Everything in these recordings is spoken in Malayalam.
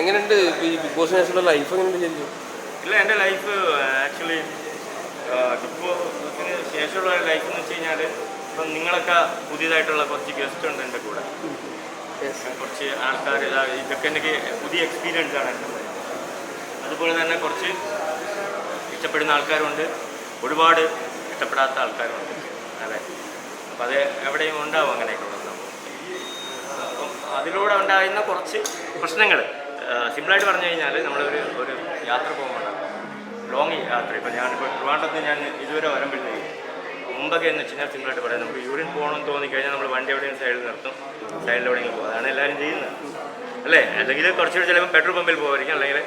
എങ്ങനെയുണ്ട് ഈ ബിഗ് ബോസിന് ശേഷമുള്ള ലൈഫ് എങ്ങനെയുണ്ട് ശരിക്കും? ഇല്ല എന്റെ ലൈഫ് ആക്ച്വലി ബിഗ് ബോസിന് ശേഷമുള്ള ലൈഫ് എന്ന് വെച്ച് കഴിഞ്ഞാൽ ഇപ്പം നിങ്ങളൊക്കെ പുതിയതായിട്ടുള്ള കുറച്ച് ഗസ്റ്റ് ഉണ്ട് എന്റെ കൂടെ. കുറച്ച് ആൾക്കാർ ഇതൊക്കെ എനിക്ക് പുതിയ എക്സ്പീരിയൻസ് ആണ് എന്റെ അതുപോലെ തന്നെ കുറച്ച് ഇഷ്ടപ്പെടുന്ന ആൾക്കാരുണ്ട്. ഒരുപാട് ഇഷ്ടപ്പെടാത്ത ആൾക്കാരുണ്ട്. അതെ അപ്പം അത് എവിടെയും ഉണ്ടാവും അങ്ങനെയൊക്കെ അപ്പം അതിലൂടെ ഉണ്ടായിരുന്ന കുറച്ച് പ്രശ്നങ്ങൾ സിമ്പിളായിട്ട് പറഞ്ഞു കഴിഞ്ഞാൽ നമ്മളൊരു ഒരു യാത്ര പോകുമ്പോൾ ലോങ് യാത്ര. ഇപ്പോൾ ഞാനിപ്പോൾ ട്രിവാണ്ടത്ത് ഞാൻ ഇതുവരെ വരുമ്പോഴത്തേക്ക് മുമ്പൊക്കെ എന്ന് വെച്ച് കഴിഞ്ഞാൽ സിമ്പിളായിട്ട് പറയാം. നമുക്ക് യൂറിൻ പോകണമെന്ന് തോന്നിക്കഴിഞ്ഞാൽ നമ്മൾ വണ്ടി എവിടെയും സൈഡിൽ നിർത്തും. സൈഡിൽ എവിടെയെങ്കിലും പോകും അതാണ് എല്ലാവരും ചെയ്യുന്നത്. അല്ലേ? അല്ലെങ്കിൽ കുറച്ചുകൂടി ചിലപ്പോൾ പെട്രോൾ പമ്പിൽ പോകുമായിരിക്കും അല്ലെങ്കിൽ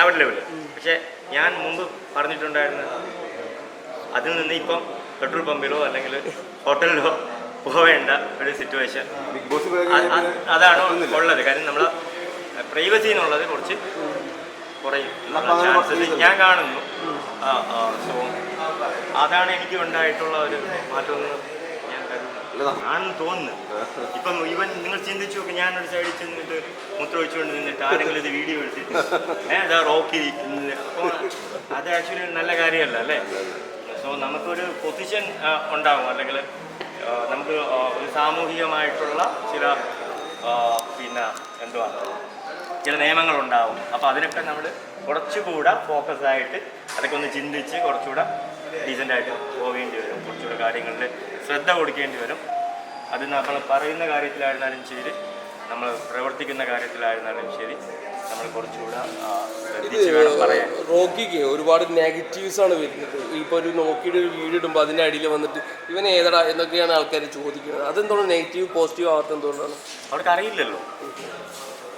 ആവറേജ് ലെവലിൽ പക്ഷേ ഞാൻ മുമ്പ് പറഞ്ഞിട്ടുണ്ടായിരുന്ന അതിൽ നിന്ന് ഇപ്പം പെട്രോൾ പമ്പിലോ അല്ലെങ്കിൽ ഹോട്ടലിലോ പോവേണ്ട ഒരു സിറ്റുവേഷൻ അതാണ് ഉള്ളത്. കാര്യം നമ്മൾ പ്രൈവസി എന്നുള്ളത് കുറച്ച് കുറയും. ചാൻസസ് ഞാൻ കാണുന്നു. ആ ആ സോ അതാണ് എനിക്ക് ഉണ്ടായിട്ടുള്ള ഒരു മാറ്റം ഞാൻ കരുതുന്നു. ആണെന്ന് തോന്നുന്നു. ഇപ്പം ഇവൻ നിങ്ങൾ ചിന്തിച്ചു നോക്കി ഞാനൊരു സൈഡിൽ ചെന്നിട്ട് മുത്ര ഒഴിച്ചുകൊണ്ട് നിന്നിട്ട് ആരെങ്കിലും ഇത് വീഡിയോ എടുത്തിട്ട് ഏഹ് റോക്കി. അപ്പോൾ അത് ആക്ച്വലി നല്ല കാര്യമല്ല അല്ലേ? സോ നമുക്കൊരു പൊസിഷൻ ഉണ്ടാവും. അല്ലെങ്കിൽ നമുക്ക് ഒരു സാമൂഹികമായിട്ടുള്ള ചില പിന്നെ എന്തുവാ? ചില നിയമങ്ങളുണ്ടാവും. അപ്പോൾ അതിനൊക്കെ നമ്മൾ കുറച്ചുകൂടെ ഫോക്കസ് ആയിട്ട് അതൊക്കെ ഒന്ന് ചിന്തിച്ച് കുറച്ചുകൂടെ ഡീസന്റായിട്ട് പോകേണ്ടി വരും. കുറച്ചുകൂടെ കാര്യങ്ങളിൽ ശ്രദ്ധ കൊടുക്കേണ്ടി വരും. അത് നമ്മൾ പറയുന്ന കാര്യത്തിലായിരുന്നാലും ശരി നമ്മൾ പ്രവർത്തിക്കുന്ന കാര്യത്തിലായിരുന്നാലും ശരി. നമ്മൾ കുറച്ചുകൂടെ റോക്കിക്ക് ഒരുപാട് നെഗറ്റീവ്സ് ആണ് വരുന്നത്. ഇപ്പൊ ഒരു നോക്കിയുടെ ഒരു വീട് ഇടുമ്പോൾ അതിന്റെ അടിയിൽ വന്നിട്ട് ഇവൻ ഏതടാ എന്നൊക്കെയാണ് ആൾക്കാർ ചോദിക്കുന്നത്. അതെന്താണ് നെഗറ്റീവ് പോസിറ്റീവ് ആവാത്ത എന്തുകൊണ്ടാണ്? അവർക്ക് അറിയില്ലല്ലോ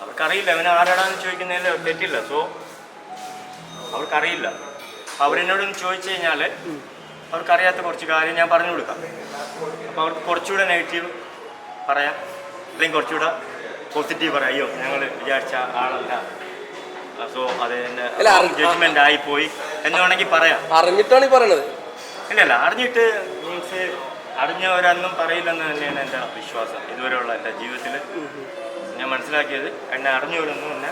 അവർക്കറിയില്ല. അവൻ ആരാടാന്ന് ചോദിക്കുന്നതിൽ തെറ്റില്ല. സോ അവർക്കറിയില്ല. അവരെന്നോടൊന്ന് ചോദിച്ചു കഴിഞ്ഞാൽ അവർക്കറിയാത്ത കുറച്ച് കാര്യം ഞാൻ പറഞ്ഞു കൊടുക്കാം. അപ്പോൾ അവർക്ക് കുറച്ചുകൂടെ നെഗറ്റീവ് പറയാം. അല്ലെങ്കിൽ കുറച്ചുകൂടെ പോസിറ്റീവ് പറയോ. അയ്യോ ഞങ്ങൾ വിചാരിച്ച ആളല്ല. സോ അത് ജഡ്ജ്മെന്റ് ആയി പോയി. എന്ന് വേണമെങ്കിൽ പറയാം. അറിഞ്ഞിട്ടാണ് ഈ പറയണത്. ഇല്ലല്ല അറിഞ്ഞിട്ട് മീൻസ് അറിഞ്ഞവരൊന്നും പറയില്ലെന്ന് തന്നെയാണ് എന്റെ വിശ്വാസം ഇതുവരെയുള്ള എന്റെ ജീവിതത്തിൽ ഞാൻ മനസ്സിലാക്കിയത് എന്നെ അറിഞ്ഞവരൊന്നും എന്നെ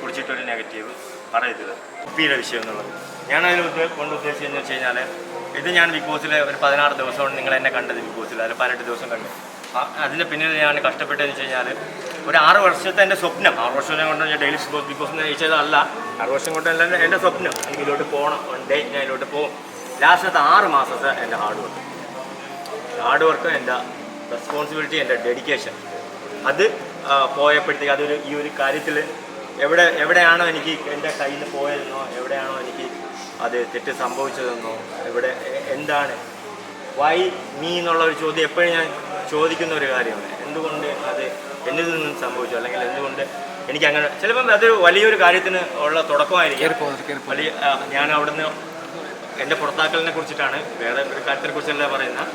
കുറിച്ചിട്ടൊരു നെഗറ്റീവ് പറയരുത്. കുപ്പിയുടെ വിഷയം എന്നുള്ളത്. ഞാൻ അതിൽ കൊണ്ട് ഉദ്ദേശിച്ചതെന്ന് വെച്ച് കഴിഞ്ഞാൽ ഇത് ഞാൻ ബിഗ് ബോസിലെ ഒരു പതിനാറ് ദിവസമാണ് നിങ്ങൾ എന്നെ കണ്ടത് ബിഗ് ബോസിൽ. അതിൽ പതിനെട്ട് ദിവസം കണ്ടു. അതിന്റെ പിന്നിൽ ഞാൻ കഷ്ടപ്പെട്ടതെന്ന് വെച്ച് കഴിഞ്ഞാൽ ഒരു ആറ് വർഷത്തെ എന്റെ സ്വപ്നം ആറ് വർഷം കൊണ്ട് ഞാൻ ഡെയിലി സ്പോർട്സ് ബിഗ് ബോസ് ജയിച്ചതല്ല. ആറ് വർഷം കൊണ്ട് എന്റെ സ്വപ്നം. എനിക്ക് ഇതിലോട്ട് പോകണം വൺ ഡേ ഞാൻ ഇതിലോട്ട് പോകും ലാസ്റ്റത്തെ ആറ് മാസത്തെ എന്റെ ഹാർഡ് വർക്ക് ഹാർഡ് വർക്ക് എന്റെ റെസ്പോൺസിബിലിറ്റി എന്റെ ഡെഡിക്കേഷൻ അത് പോയപ്പോഴത്തേക്ക് അതൊരു ഈ ഒരു കാര്യത്തിൽ എവിടെ എവിടെയാണോ എനിക്ക് എന്റെ കയ്യിൽ നിന്ന് പോയതെന്നോ എവിടെയാണോ എനിക്ക് അത് തെറ്റ് സംഭവിച്ചതെന്നോ എവിടെ എന്താണ്? വൈ മീ എന്നുള്ള ഒരു ചോദ്യം എപ്പോഴും ഞാൻ ചോദിക്കുന്ന ഒരു കാര്യമാണ്. എന്തുകൊണ്ട് അത് എന്നിൽ നിന്നും സംഭവിച്ചു? അല്ലെങ്കിൽ എന്തുകൊണ്ട് എനിക്ക് അങ്ങനെ ചിലപ്പം അതൊരു വലിയൊരു കാര്യത്തിന് ഉള്ള തുടക്കമായിരിക്കും. വലിയ ഞാൻ അവിടുന്ന് എന്റെ പുറത്താക്കലിനെ കുറിച്ചിട്ടാണ് വേറെ ഒരു കാര്യത്തിനെ കുറിച്ചല്ല പറയുന്നത്.